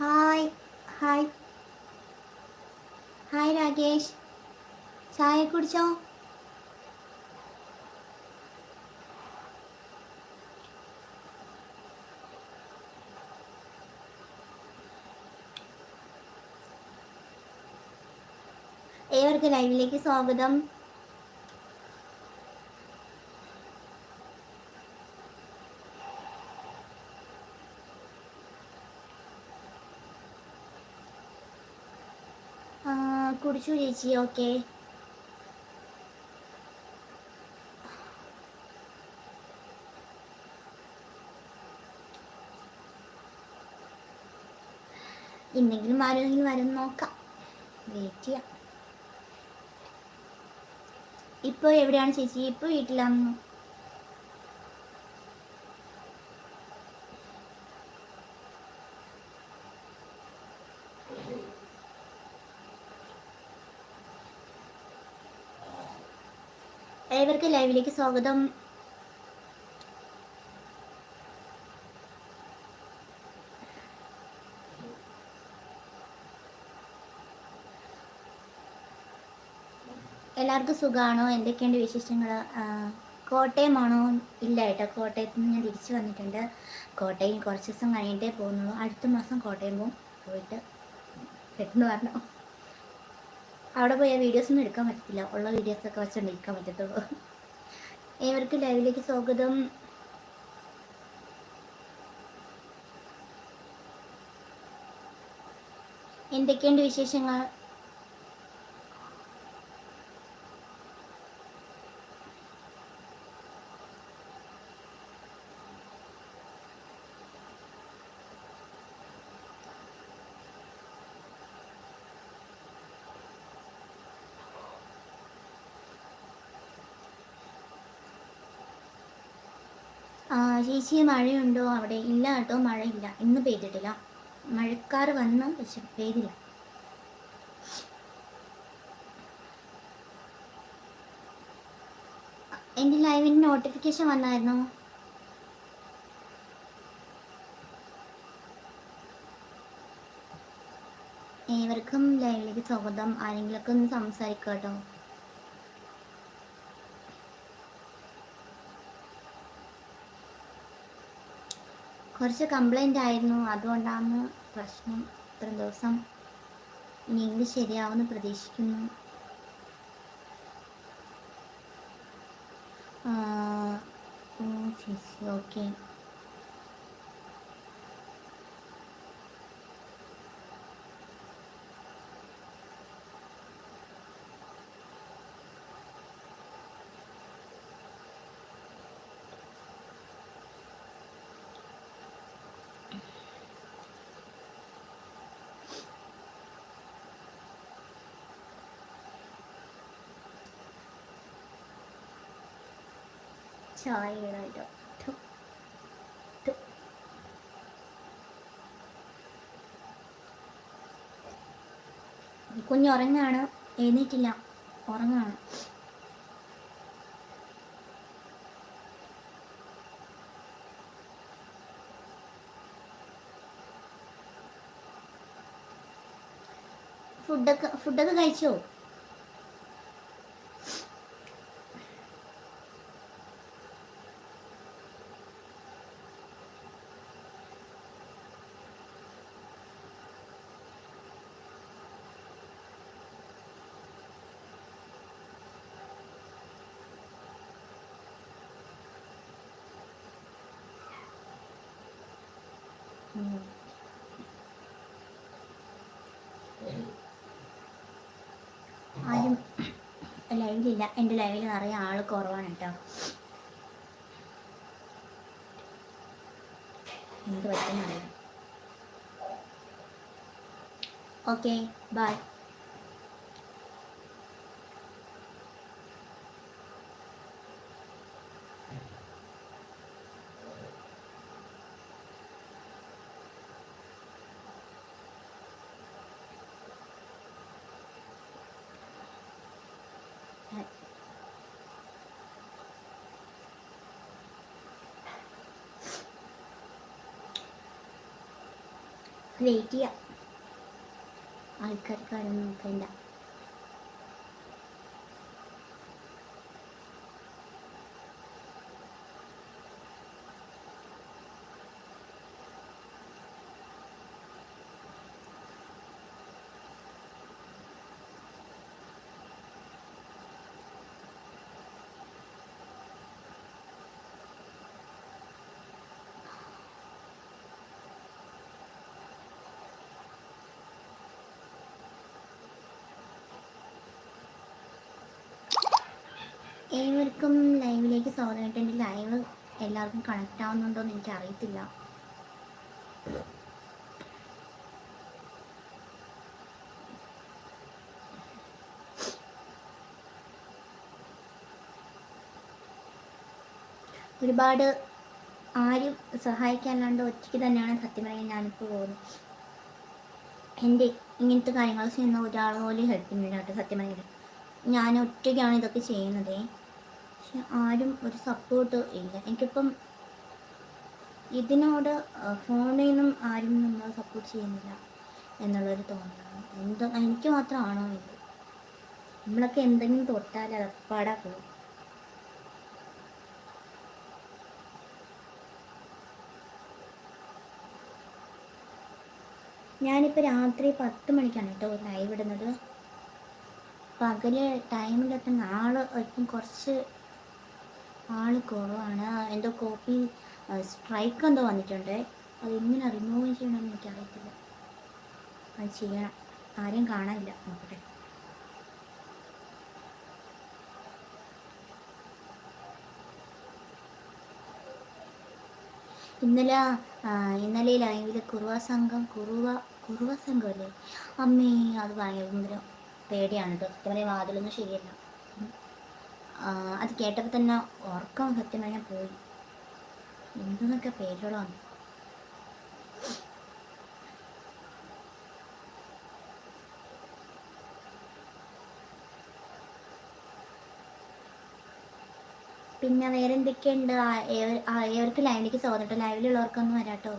Hi hi. Hi Rakesh. ചായ കുടിച്ചോ? ഏവർക്ക് ലൈവിലേക്ക് സ്വാഗതം. കുടിച്ചു ചേച്ചി ഓക്കെ ഇന്നെങ്കിലും ആരെങ്കിലും വരും നോക്കാം. വെയിറ്റ് ചെയ്യാം. ഇപ്പോൾ എവിടെയാണ് ചേച്ചി? ഇപ്പോൾ വീട്ടിലാണെന്നോ ഏവർക്ക് ലൈവിലേക്ക് സ്വാഗതം. എല്ലാവർക്കും സുഖമാണോ എന്തൊക്കെയുണ്ട് വിശേഷങ്ങൾ കോട്ടയമാണോ ഇല്ല കേട്ടോ. കോട്ടയത്ത് നിന്ന് ഞാൻ തിരിച്ചു വന്നിട്ടുണ്ട്. കോട്ടയം കുറച്ച് ദിവസം കഴിഞ്ഞിട്ടേ പോകുന്നുള്ളൂ. അടുത്ത മാസം കോട്ടയം പോകും. പോയിട്ട് പെട്ടെന്ന് പറഞ്ഞു അവിടെ വീഡിയോസ് ഒന്നും എടുക്കാൻ പറ്റത്തില്ല ഉള്ള വീഡിയോസൊക്കെ വെച്ചുകൊണ്ട് ഇരിക്കാൻ പറ്റത്തുള്ളൂ. ഏവർക്കും ലൈവിലേക്ക് സ്വാഗതം. എന്തൊക്കെയുണ്ട് വിശേഷങ്ങൾ? ചേച്ചി മഴയുണ്ടോ? അവിടെ ഇല്ല കേട്ടോ മഴയില്ല. ഇന്ന് പെയ്തിട്ടില്ല. മഴക്കാർ വന്നു പക്ഷെ പെയ്തില്ല. എന്റെ ലൈവിന് നോട്ടിഫിക്കേഷൻ വന്നായിരുന്നോ? ഏവർക്കും ലൈവിലേക്ക് സ്വാഗതം. ആരെങ്കിലൊക്കെ ഒന്ന് സംസാരിക്കാം കേട്ടോ. കുറച്ച് കംപ്ലൈന്റ് ആയിരുന്നു. അതുകൊണ്ടാണ് പ്രശ്നം ഇത്രയും ദിവസം ഇനി ഇത് ശരിയാവുമെന്ന് പ്രതീക്ഷിക്കുന്നു. ഓക്കെ. ചായ ഇടാട്ടോ കുഞ്ഞുറങ്ങാണ് എഴുന്നേറ്റില്ല ഉറങ്ങാണ്. ഫുഡൊക്കെ ഫുഡൊക്കെ കഴിച്ചോ? ആരും ലൈവിലില്ല എന്റെ ലൈവിൽ നിറയെ ആൾ കുറവാണ് കേട്ടോ എന്ത് പറ്റുന്നറിയാം ഓക്കെ ബൈ はいこれ行きや。相方からのペンだ。ഏവർക്കും ലൈവിലേക്ക് സ്വാഗതമായിട്ട് എന്റെ ലൈവ് എല്ലാവർക്കും കണക്ട് ആവുന്നുണ്ടോ എന്ന് എനിക്ക് അറിയത്തില്ല ഒരുപാട് ആരും സഹായിക്കാനാണ്ട് ഒറ്റയ്ക്ക് തന്നെയാണ് സത്യം പറയാൻ ഞാനിപ്പോൾ പോകുന്നത്. എന്റെ ഇങ്ങനത്തെ കാര്യങ്ങൾ ചെയ്യുന്ന ഒരാൾ പോലും ഹെൽപ്പ് ചെയ്യുന്നില്ല കേട്ടോ സത്യം ഞാൻ ഒറ്റയ്ക്കാണ് ഇതൊക്കെ ചെയ്യുന്നത്. പക്ഷെ ആരും ഒരു സപ്പോർട്ട് ഇല്ല. എനിക്കിപ്പം ഇതിനോട് ഫോണിൽ നിന്നും ആരും നമ്മൾ സപ്പോർട്ട് ചെയ്യുന്നില്ല എന്നുള്ളൊരു തോന്നലാണ്. എന്തോ എനിക്ക് മാത്രമാണോ ഇത്? നമ്മളൊക്കെ എന്തെങ്കിലും തൊട്ടാൽ അതപ്പാടാ പോകും ഞാനിപ്പോൾ രാത്രി പത്ത് മണിക്കാണ് കേട്ടോ ലൈവ് ഇടുന്നത്. പകൽ ടൈമിലൊക്കെ ആൾ ഇപ്പം കുറച്ച് ആൾ കുറവാണ്. എന്തോ കോപ്പി സ്ട്രൈക്ക് എന്തോ വന്നിട്ടുണ്ട്. അത് എങ്ങനെ റിമൂവ് ചെയ്യണമെന്ന് എനിക്കറിയത്തില്ല. അത് ചെയ്യണം. ആരെയും കാണാനില്ല. നോക്കട്ടെ. ഇന്നലെ ഇന്നലെ ലൈവിൽ കുറുവ സംഘം കുറുവ കുറുവ സംഘം അല്ലേ അമ്മേ അത് ഭയങ്കര പേടിയാണ്. കേട്ടോ സത്യം പറഞ്ഞാൽ വാതിലൊന്നും ശരിയല്ല. അത് കേട്ടപ്പോൾ തന്നെ ഉറക്കം സത്യം പറഞ്ഞാൽ പോയി. എന്തെന്നൊക്കെ പേരുകളാണ് പിന്നെ വേറെ എന്തൊക്കെയുണ്ട് ഏവർക്ക് ലൈവിലേക്ക് സ്വാതന്ത്ര്യം ലൈവിലുള്ളവർക്കൊന്നും വരാട്ടോ.